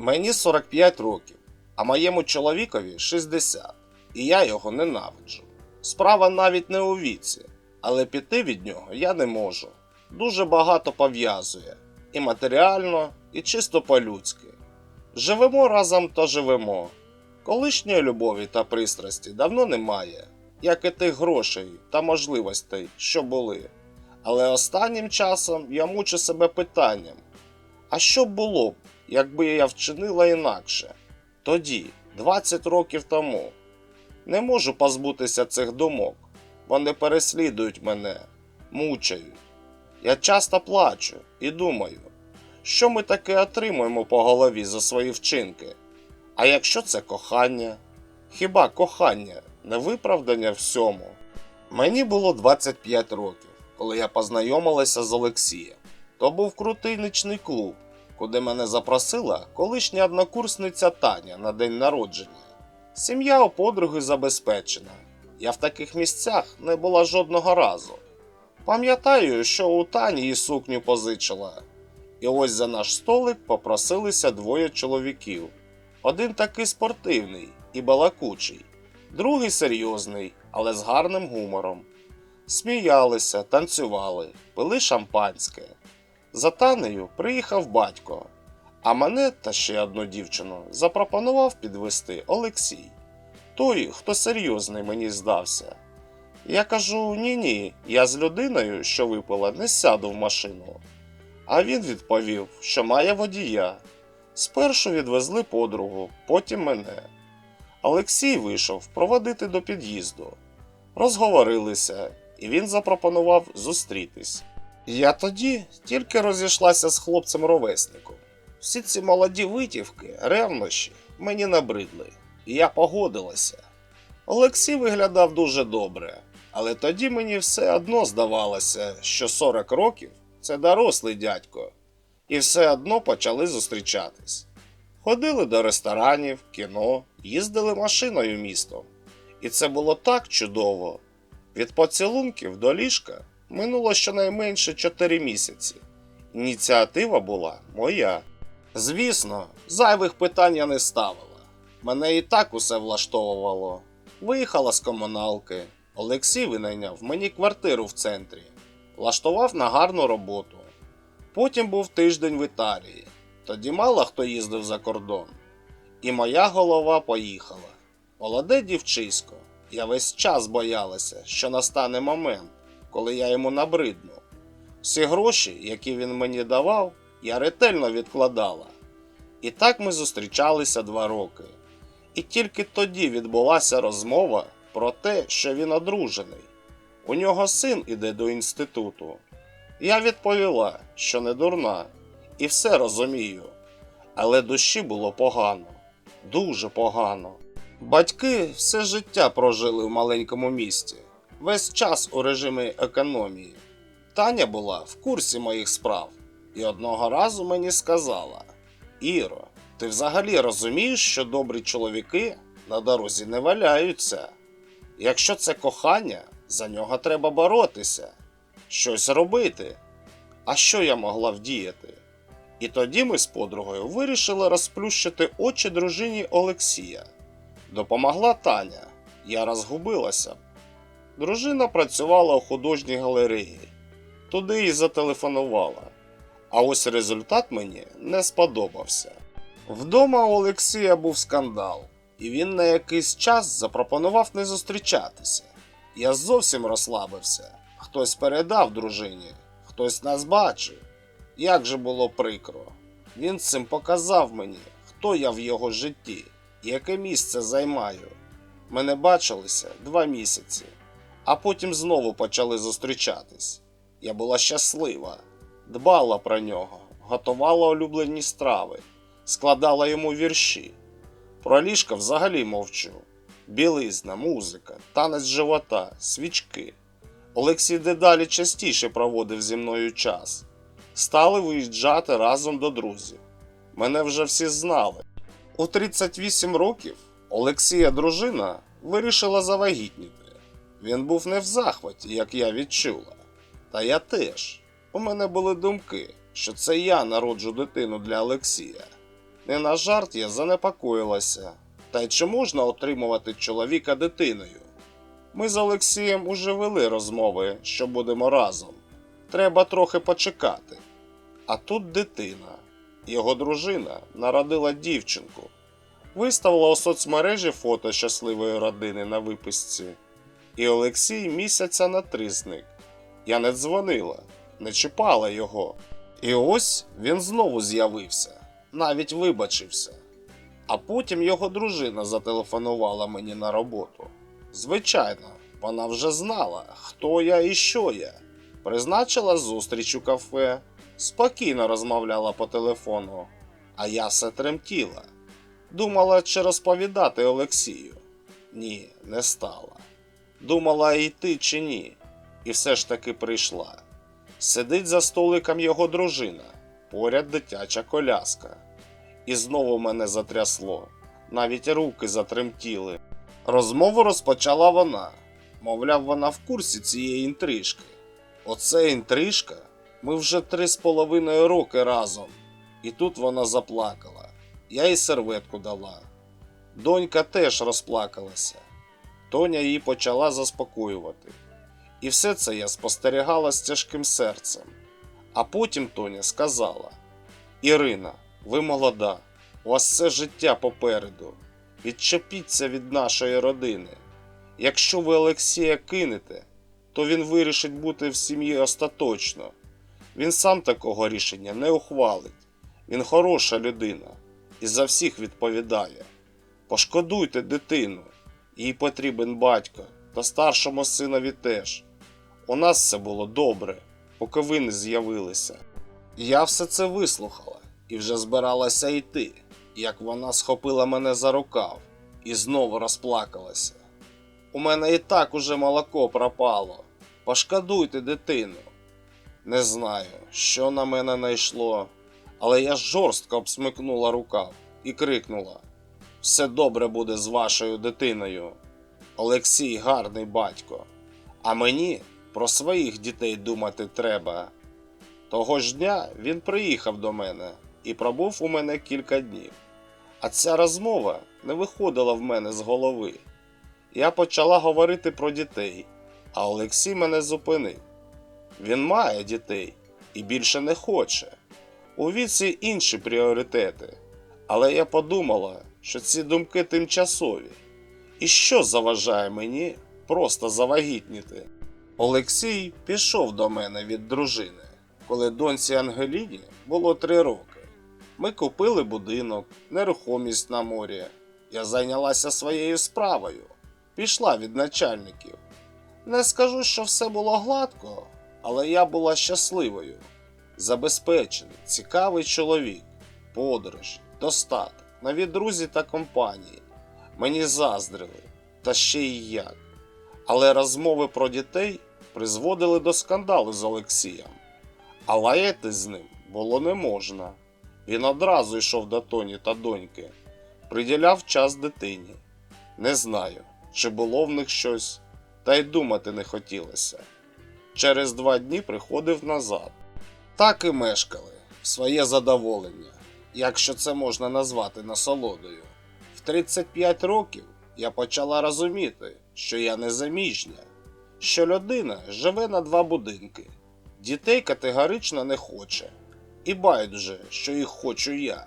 Мені 45 років, а моєму чоловікові 60, і я його ненавиджу. Справа навіть не у віці, але піти від нього я не можу. Дуже багато пов'язує і матеріально, і чисто по-людськи. Живемо разом то живемо. Колишньої любові та пристрасті давно немає, як і тих грошей та можливостей, що були. Але останнім часом я мучу себе питанням: а що було б, якби я вчинила інакше? Тоді, 20 років тому. Не можу позбутися цих думок. Вони переслідують мене, мучають. Я часто плачу і думаю, що ми таке отримуємо по голові за свої вчинки. А якщо це кохання? Хіба кохання не виправдання всьому? Мені було 25 років, коли я познайомилася з Олексієм. То був крутий нічний клуб, куди мене запросила колишня однокурсниця Таня на день народження. Сім'я у подруги забезпечена. Я в таких місцях не була жодного разу. Пам'ятаю, що у Тані її сукню позичила. І ось за наш столик попросилися двоє чоловіків. Один такий спортивний і балакучий, другий серйозний, але з гарним гумором. Сміялися, танцювали, пили шампанське. За Танею приїхав батько, а мене та ще одну дівчину запропонував підвести Олексій. Той, хто серйозний мені здався. Я кажу: ні ні, я з людиною, що випила, не сяду в машину. А він відповів, що має водія. Спершу відвезли подругу, потім мене. Олексій вийшов проводити до під'їзду. Розговорилися, і він запропонував зустрітись. Я тоді тільки розійшлася з хлопцем-ровесником. Всі ці молоді витівки, ревнощі мені набридли, і я погодилася. Олексій виглядав дуже добре, але тоді мені все одно здавалося, що 40 років це дорослий дядько, і все одно почали зустрічатись. Ходили до ресторанів, кіно, їздили машиною містом. І це було так чудово. Від поцілунків до ліжка минуло щонайменше 4 місяці. Ініціатива була моя. Звісно, зайвих питань я не ставила. Мене і так усе влаштовувало. Виїхала з комуналки. Олексій винайняв мені квартиру в центрі, влаштував на гарну роботу. Потім був тиждень в Італії. Тоді мало хто їздив за кордон. І моя голова поїхала. Молоде дівчисько. Я весь час боялася, що настане момент, коли я йому набридну. Всі гроші, які він мені давав, я ретельно відкладала. І так ми зустрічалися два роки. І тільки тоді відбулася розмова про те, що він одружений. У нього син іде до інституту. Я відповіла, що не дурна, і все розумію. Але душі було погано, дуже погано. Батьки все життя прожили в маленькому місті, весь час у режимі економії. Таня була в курсі моїх справ і одного разу мені сказала: Іро, ти взагалі розумієш, що добрі чоловіки на дорозі не валяються. Якщо це кохання, за нього треба боротися, щось робити. А що я могла вдіяти? І тоді ми з подругою вирішили розплющити очі дружині Олексія. Допомогла Таня. Я розгубилася. Дружина працювала у художній галереї. Туди і зателефонувала. А ось результат мені не сподобався. Вдома у Олексія був скандал, і він на якийсь час запропонував не зустрічатися. Я зовсім розслабився. Хтось передав дружині, хтось нас бачив. Як же було прикро. Він цим показав мені, хто я в його житті, яке місце займаю. Ми не бачилися два місяці, а потім знову почали зустрічатись. Я була щаслива, дбала про нього, готувала улюблені страви, складала йому вірші. Про ліжка взагалі мовчу. Білизна, музика, танець живота, свічки. Олексій дедалі частіше проводив зі мною час. Стали виїжджати разом до друзів. Мене вже всі знали. У 38 років Олексія дружина вирішила завагітніти. Він був не в захваті, як я відчула. Та я теж. У мене були думки, що це я народжу дитину для Олексія. Не на жарт я занепокоїлася. Та й чи можна отримувати чоловіка дитиною? Ми з Олексієм уже вели розмови, що будемо разом. Треба трохи почекати. А тут дитина. Його дружина народила дівчинку. Виставила у соцмережі фото щасливої родини на виписці. І Олексій місяця на три зник. Я не дзвонила, не чіпала його. І ось він знову з'явився, навіть вибачився. А потім його дружина зателефонувала мені на роботу. Звичайно, вона вже знала, хто я і що я. Призначила зустріч у кафе, спокійно розмовляла по телефону, а я все тремтіла. Думала, чи розповідати Олексію. Ні, не стала. Думала йти чи ні, і все ж таки прийшла. Сидить за столиком його дружина, поряд дитяча коляска. І знову мене затрясло, навіть руки затремтіли. Розмову розпочала вона. Мовляв, вона в курсі цієї інтрижки. Оце інтрижка. Ми вже три з половиною роки разом. І тут вона заплакала. Я їй серветку дала. Донька теж розплакалася. Тоня її почала заспокоювати. І все це я спостерігала з тяжким серцем. А потім Тоня сказала: Ірина, ви молода, у вас все життя попереду. Відчепіться від нашої родини. Якщо ви Олексія кинете, то він вирішить бути в сім'ї остаточно. Він сам такого рішення не ухвалить. Він хороша людина і за всіх відповідає. Пошкодуйте дитину, їй потрібен батько, та старшому синові теж. У нас все було добре, поки ви не з'явилися. Я все це вислухала і вже збиралася йти, як вона схопила мене за рукав і знову розплакалася. У мене і так уже молоко пропало. Пошкодуйте дитину. Не знаю, що на мене найшло, але я жорстко обсмикнула рукав і крикнула: Все добре буде з вашою дитиною. Олексій гарний батько. А мені про своїх дітей думати треба. Того ж дня він приїхав до мене і пробув у мене кілька днів. А ця розмова не виходила в мене з голови. Я почала говорити про дітей, а Олексій мене зупинив. Він має дітей і більше не хоче. У віці інші пріоритети. Але я подумала, що ці думки тимчасові. І що заважає мені просто завагітніти? Олексій пішов до мене від дружини, коли доньці Ангеліні було три роки. Ми купили будинок, нерухомість на морі. Я зайнялася своєю справою, пішла від начальників. Не скажу, що все було гладко, але я була щасливою, забезпечений, цікавий чоловік, подорож, достаток, нові друзі та компанії. Мені заздрили, та ще й як. Але розмови про дітей призводили до скандалу з Олексієм. А лаяти з ним було не можна. Він одразу йшов до Тоні та доньки, приділяв час дитині. Не знаю, чи було в них щось, та й думати не хотілося. Через два дні приходив назад. Так і мешкали в своє задоволення, якщо це можна назвати насолодою. В 35 років я почала розуміти, що я незаміжня, що людина живе на два будинки. Дітей категорично не хоче. І байдуже, що їх хочу я.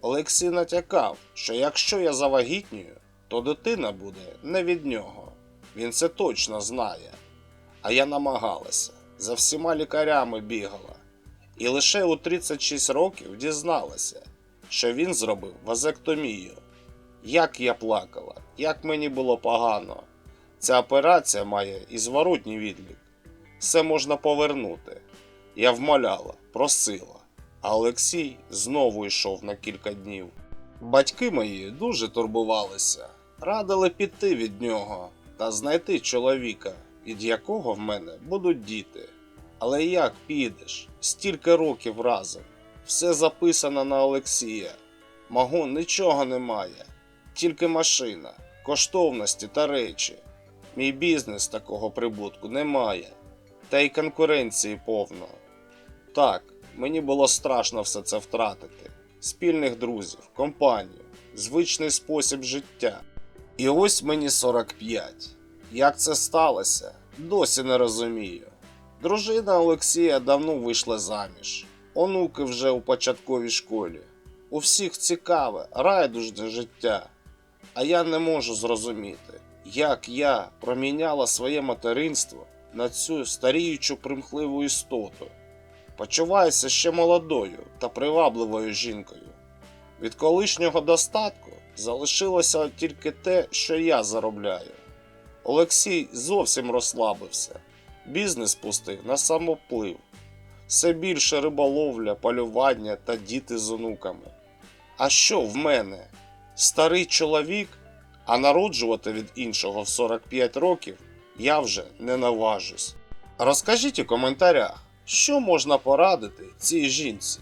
Олексій натякав, що якщо я завагітнюю, то дитина буде не від нього. Він це точно знає. А я намагалася, за всіма лікарями бігала. І лише у 36 років дізналася, що він зробив вазектомію. Як я плакала, як мені було погано. Ця операція має і зворотній відлік. Все можна повернути. Я вмоляла, просила, а Олексій знову йшов на кілька днів. Батьки мої дуже турбувалися, радили піти від нього та знайти чоловіка, від якого в мене будуть діти. Але як підеш? Стільки років разом. Все записано на Олексія. Мого нічого немає, тільки машина, коштовності та речі. Мій бізнес такого прибутку не має, та й конкуренції повно. Так, мені було страшно все це втратити. спільних друзів, компанію, звичний спосіб життя. І ось мені 45. Як це сталося, досі не розумію. Дружина Олексія давно вийшла заміж. Онуки вже у початковій школі. У всіх цікаве, райдужне життя. А я не можу зрозуміти, як я проміняла своє материнство на цю старіючу примхливу істоту. Почуваюся ще молодою та привабливою жінкою. Від колишнього достатку залишилося тільки те, що я заробляю. Олексій зовсім розслабився. Бізнес пустив на самоплив. Все більше риболовля, полювання та діти з онуками. А що в мене? Старий чоловік, а народжувати від іншого в 45 років я вже не наважусь. Розкажіть у коментарях, що можна порадити цій жінці.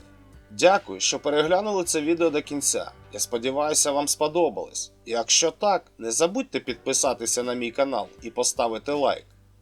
Дякую, що переглянули це відео до кінця. Я сподіваюся, вам сподобалось. Якщо так, не забудьте підписатися на мій канал і поставити лайк.